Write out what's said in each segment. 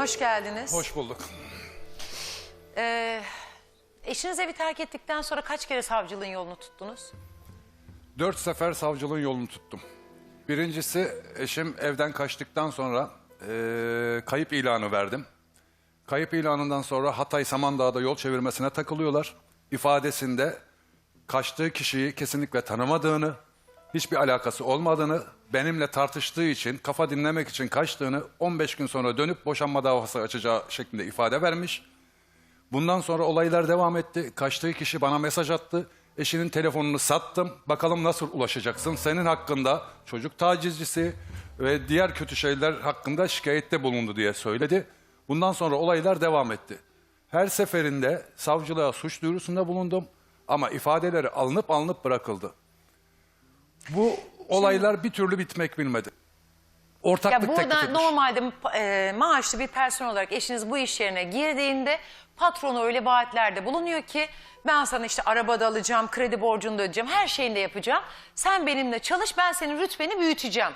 Hoş geldiniz. Hoş bulduk. Ee, eşiniz evi terk ettikten sonra kaç kere savcılığın yolunu tuttunuz? Dört sefer savcılığın yolunu tuttum. Birincisi eşim evden kaçtıktan sonra eee, kayıp ilanı verdim. Kayıp ilanından sonra Hatay Samandağ'da yol çevirmesine takılıyorlar. İfadesinde kaçtığı kişiyi kesinlikle tanımadığını, hiçbir alakası olmadığını, benimle tartıştığı için, kafa dinlemek için kaçtığını 15 gün sonra dönüp boşanma davası açacağı şeklinde ifade vermiş. Bundan sonra olaylar devam etti. Kaçtığı kişi bana mesaj attı. Eşinin telefonunu sattım. Bakalım nasıl ulaşacaksın? Senin hakkında çocuk tacizcisi ve diğer kötü şeyler hakkında şikayette bulundu diye söyledi. Bundan sonra olaylar devam etti. Her seferinde savcılığa suç duyurusunda bulundum ama ifadeleri alınıp alınıp bırakıldı. Bu olaylar bir türlü bitmek bilmedi. Ortaklık Ya teklif burada etmiş. normalde e, maaşlı bir personel olarak eşiniz bu iş yerine girdiğinde patronu öyle vaatlerde bulunuyor ki ben sana işte arabada alacağım, kredi borcunu da ödeyeceğim, her şeyini de yapacağım. Sen benimle çalış, ben senin rütbeni büyüteceğim.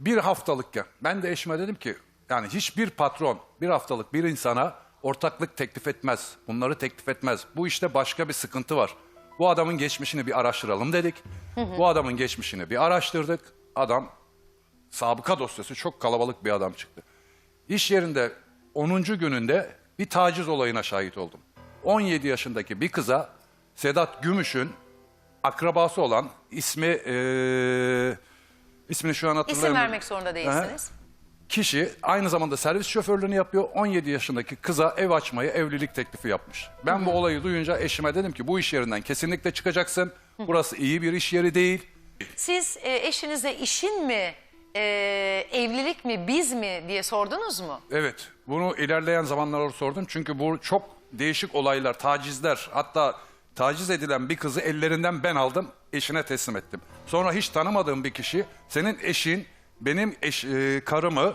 bir haftalıkken ben de eşime dedim ki yani hiçbir patron bir haftalık bir insana ortaklık teklif etmez. Bunları teklif etmez. Bu işte başka bir sıkıntı var. Bu adamın geçmişini bir araştıralım dedik. Bu adamın geçmişini bir araştırdık. Adam sabıka dosyası çok kalabalık bir adam çıktı. İş yerinde 10. gününde bir taciz olayına şahit oldum. 17 yaşındaki bir kıza Sedat Gümüş'ün akrabası olan ismi eee ismini şu an İsim hatırlamıyorum. vermek zorunda değilsiniz. Kişi aynı zamanda servis şoförlüğünü yapıyor. 17 yaşındaki kıza ev açmayı, evlilik teklifi yapmış. Ben bu olayı duyunca eşime dedim ki bu iş yerinden kesinlikle çıkacaksın. Burası iyi bir iş yeri değil. Siz e, eşinize işin mi, e, evlilik mi, biz mi diye sordunuz mu? Evet, bunu ilerleyen zamanlarda sordum. Çünkü bu çok değişik olaylar, tacizler. Hatta taciz edilen bir kızı ellerinden ben aldım, eşine teslim ettim. Sonra hiç tanımadığım bir kişi, senin eşin benim eş, e, karımı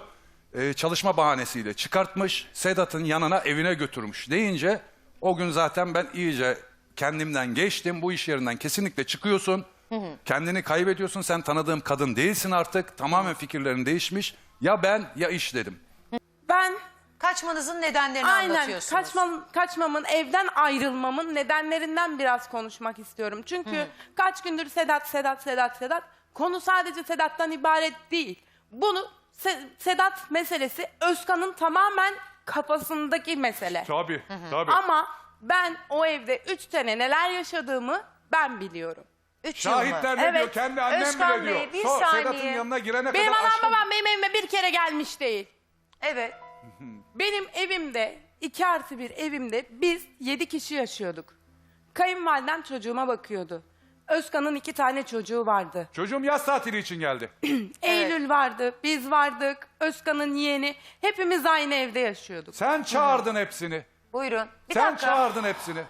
e, çalışma bahanesiyle çıkartmış, Sedat'ın yanına evine götürmüş deyince o gün zaten ben iyice kendimden geçtim. Bu iş yerinden kesinlikle çıkıyorsun. Kendini kaybediyorsun. Sen tanıdığım kadın değilsin artık. Tamamen fikirlerin değişmiş. Ya ben ya iş dedim. Ben Kaçmanızın nedenlerini aynen anlatıyorsunuz. kaçmam, kaçmamın, evden ayrılmamın nedenlerinden biraz konuşmak istiyorum. Çünkü kaç gündür Sedat, Sedat, Sedat, Sedat. Konu sadece Sedat'tan ibaret değil. Bunu Se- Sedat meselesi Özkan'ın tamamen kafasındaki mesele. Tabii, tabii. Ama ben o evde üç sene neler yaşadığımı ben biliyorum. Üç yıl mı? Şahitler ne Evet. diyor? Kendi annem Özkan bile diyor. Bey, bir Sor, saniye. Sedat'ın yanına girene Benim kadar anam aşkım- babam benim evime bir kere gelmiş değil. Evet. Benim evimde, iki artı bir evimde biz yedi kişi yaşıyorduk. Kayınvalidem çocuğuma bakıyordu. Özkan'ın iki tane çocuğu vardı. Çocuğum yaz tatili için geldi. Eylül vardı, biz vardık, Özkan'ın yeğeni. Hepimiz aynı evde yaşıyorduk. Sen çağırdın hepsini. Buyurun. Bir Sen dakika. çağırdın hepsini.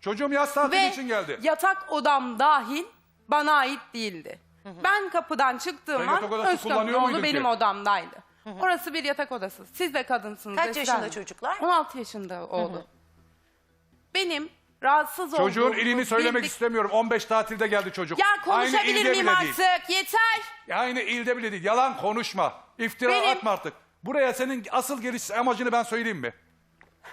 Çocuğum yaz tatili Ve için geldi. yatak odam dahil bana ait değildi. Ben kapıdan çıktığım Sen an odası Özkan'ın kullanıyor muydun oğlu benim ki? odamdaydı. Orası bir yatak odası. Siz de kadınsınız. Kaç Esra yaşında Hanım. çocuklar? 16 yaşında oğlu. Benim rahatsız olduğum... Çocuğun ilini söylemek bildik- istemiyorum. 15 tatilde geldi çocuk. Ya Aynı konuşabilir ilde miyim bile artık? Değil. Yeter. Aynı ilde bile değil. Yalan konuşma. İftira Benim- atma artık. Buraya senin asıl geliş amacını ben söyleyeyim mi?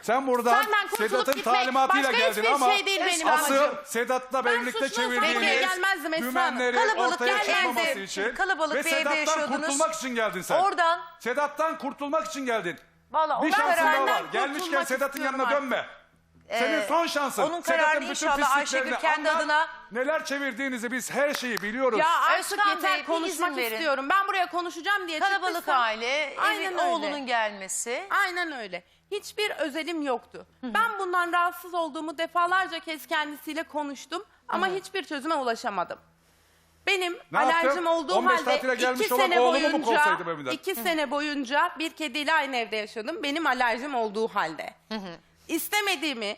Sen buradan Senden kurtulup Sedat'ın gitmek talimatıyla başka geldin hiçbir ama şey değil benim asıl amacım. Sedat'la birlikte suçlu olsam çevirdiğiniz buraya gelmezdim Esra Hanım. dümenleri Kalabalık ortaya bir çıkmaması evde, için kalabalık ve bir evde Sedat'tan yaşıyordunuz. kurtulmak için geldin sen. Oradan- Sedat'tan kurtulmak için geldin. Vallahi Bir şansın daha var. kurtulmak Gelmişken Sedat'ın istiyorum yanına artık. dönme. Senin son şansın. onun Sedat'ın kararını bütün inşallah pisliklerini Ayşegül kendi anlat. adına- Neler çevirdiğinizi biz her şeyi biliyoruz. Ya artık Özkan yeter bir konuşmak izin verin. istiyorum. Ben buraya konuşacağım diye Kalabalık çıktıysam- aile, Aynen evin öyle. oğlunun gelmesi. Aynen öyle. Hiçbir özelim yoktu. Ben bundan rahatsız olduğumu defalarca kez kendisiyle konuştum ama hiçbir çözüme ulaşamadım. Benim Ne alerjim yaptın? olduğu 15 halde gelmiş iki olan sene oğlumu mu boyunca kovsaydım iki sene boyunca bir kediyle aynı evde yaşadım. Benim alerjim olduğu halde. İstemediğimi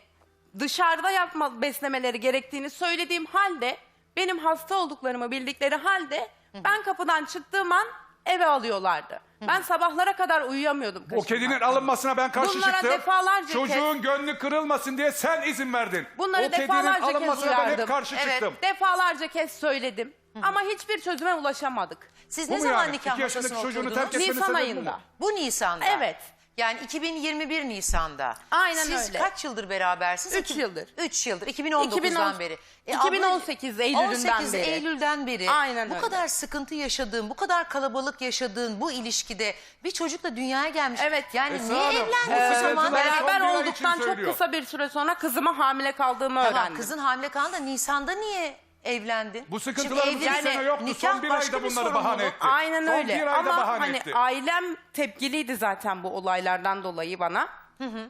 dışarıda yapma beslemeleri gerektiğini söylediğim halde benim hasta olduklarımı bildikleri halde ben kapıdan çıktığım an eve alıyorlardı. Ben sabahlara kadar uyuyamıyordum. O kedinin alınmasına ben karşı Bunlara çıktım. defalarca Çocuğun gönlü kırılmasın diye sen izin verdin. Bunları o kedinin defalarca kez alınmasına ben hep uyardım. karşı Evet. çıktım. Defalarca kez söyledim. Ama hiçbir çözüme ulaşamadık. Siz Bu ne mu zaman yani? nikah yaşındaki masasına çocuğunu oturdunuz? terk etmenin Nisan sebebi bu ayında. Bu Nisan'da. Evet. Yani 2021 Nisan'da. Aynen Siz öyle. kaç yıldır berabersiniz? Üç İki- yıldır. Üç yıldır. 2019'dan 2010 beri. 2018 Eylül'ünden 18 beri. Eylül'den beri. Aynen bu öyle. kadar sıkıntı yaşadığın, bu kadar kalabalık yaşadığın bu ilişkide bir çocukla dünyaya gelmiş. Evet. Yani Esra niye Hanım, evlendin bu o zaman? Beraber olduktan çok söylüyor. kısa bir süre sonra kızıma hamile kaldığımı Tamam, öğrendim. kızın hamile kalan da Nisan'da niye evlendin? Bu sıkıntılar Şimdi bu evlilik- sene yoktu. nikah Son bir başka ayda bir bunları bahane sorumluluk. etti. Aynen Son öyle. bir ayda Ama bahane hani etti. ailem tepkiliydi zaten bu olaylardan dolayı bana.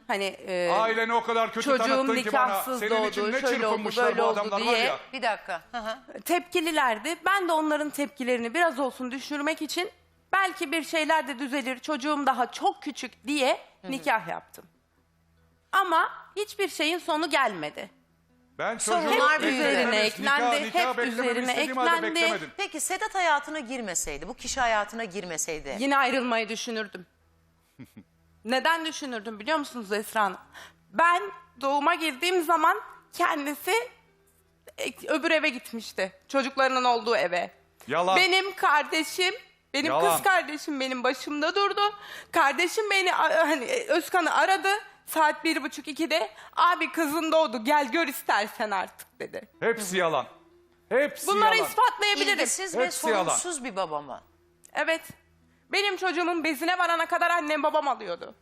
Hani e, Aileni o kadar kötü çocuğum tanıttın ki bana. nikahsız Senin doğdu, için ne şöyle oldu, çırpınmışlar böyle bu oldu adamlar var diye. ya. Bir dakika. Hı hı. tepkililerdi. Ben de onların tepkilerini biraz olsun düşürmek için belki bir şeyler de düzelir, çocuğum daha çok küçük diye nikah yaptım. Ama hiçbir şeyin sonu gelmedi. Ben Sorunlar çocuğu büyüdü. Üzerine eklendi, Nikah- nikah hep beklememi üzerine istediğim halde eklendi. beklemedim. Peki Sedat hayatına girmeseydi, bu kişi hayatına girmeseydi. Yine ayrılmayı düşünürdüm. Neden düşünürdüm biliyor musunuz Esra Hanım? Ben doğuma girdiğim zaman kendisi e, öbür eve gitmişti. Çocuklarının olduğu eve. Yalan. Benim kardeşim, benim Yalan. kız kardeşim benim başımda durdu. Kardeşim beni a- hani e, Özkan'ı aradı. Saat bir buçuk ikide. Abi kızın doğdu gel gör istersen artık dedi. Hepsi yalan. Hepsi Bunları yalan. ispatlayabilirim. İlgisiz ve Hepsi yalan. sorumsuz bir baba mı? Evet. Benim çocuğumun bezine varana kadar annem babam alıyordu.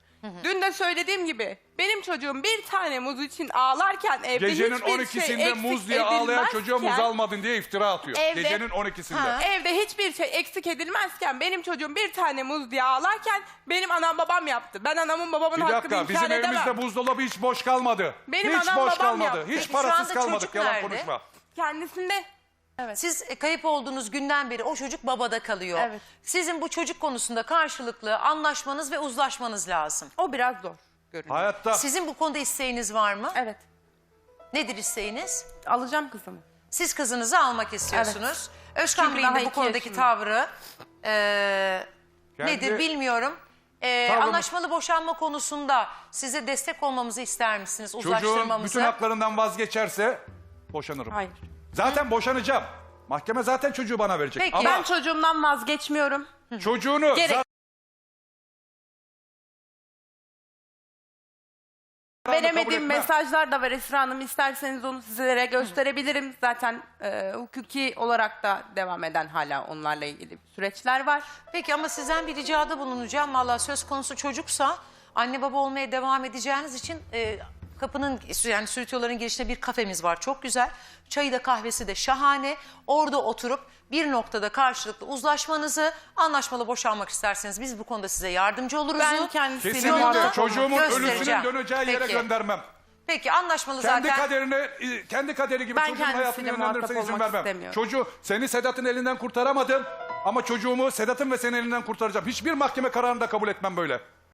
Dün de söylediğim gibi benim çocuğum bir tane muz için ağlarken evde Gecenin hiçbir 12'sinde şey eksik muz diye ağlayan çocuğa muz edilmezken- almadın diye iftira atıyor. Evde- Gecenin 12'sinde. Ha. Evde hiçbir şey eksik edilmezken benim çocuğum bir tane muz diye ağlarken benim anam babam yaptı. Ben anamın babamın Bir hakkını dakika inkar bizim edemem. evimizde buzdolabı hiç boş kalmadı. Benim hiç anam boş babam kalmadı. yaptı. Hiç Peki şu parasız anda kalmadık çocuk yalan nerede? konuşma. Kendisinde Siz e, kayıp olduğunuz günden beri o çocuk babada kalıyor. Evet. Sizin bu çocuk konusunda karşılıklı anlaşmanız ve uzlaşmanız lazım. o biraz zor görünüyor. Hayatta Sizin bu konuda isteğiniz var mı? Evet. Nedir isteğiniz? Alacağım kızımı. Siz kızınızı almak istiyorsunuz. Özkan Çünkü Bey'in daha de bu iki konudaki yaşında. tavrı e, Kendi- nedir bilmiyorum. E, anlaşmalı boşanma konusunda size destek olmamızı ister misiniz? çocuğun Uzlaştırmamızı. bütün haklarından vazgeçerse boşanırım. Hayır. Zaten boşanacağım. Mahkeme zaten çocuğu bana verecek. Peki. Ama Ben çocuğumdan vazgeçmiyorum. çocuğunu Gerek- zaten kabul Veremediğim etmem. mesajlar da var Esra Hanım. İsterseniz onu sizlere gösterebilirim. Zaten e, hukuki olarak da devam eden hala onlarla ilgili süreçler var. Peki ama sizden bir ricada bulunacağım. Valla söz konusu çocuksa anne baba olmaya devam edeceğiniz için e, kapının yani sürütüyorların girişinde bir kafemiz var. Çok güzel. Çayı da kahvesi de şahane. Orada oturup bir noktada karşılıklı uzlaşmanızı anlaşmalı boşanmak isterseniz biz bu konuda size yardımcı oluruz. Ben kendisiyle Kesinlikle çocuğumun ölüsünün döneceği yere Peki. göndermem. Peki anlaşmalı Kendi zaten. kaderine, kendi kaderi gibi Ben çocuğun hayatını muhatap izin olmak vermem. istemiyorum. Çocuğu seni Sedat'ın elinden kurtaramadım ama çocuğumu Sedat'ın ve senin elinden kurtaracağım. Hiçbir mahkeme kararını da kabul etmem böyle.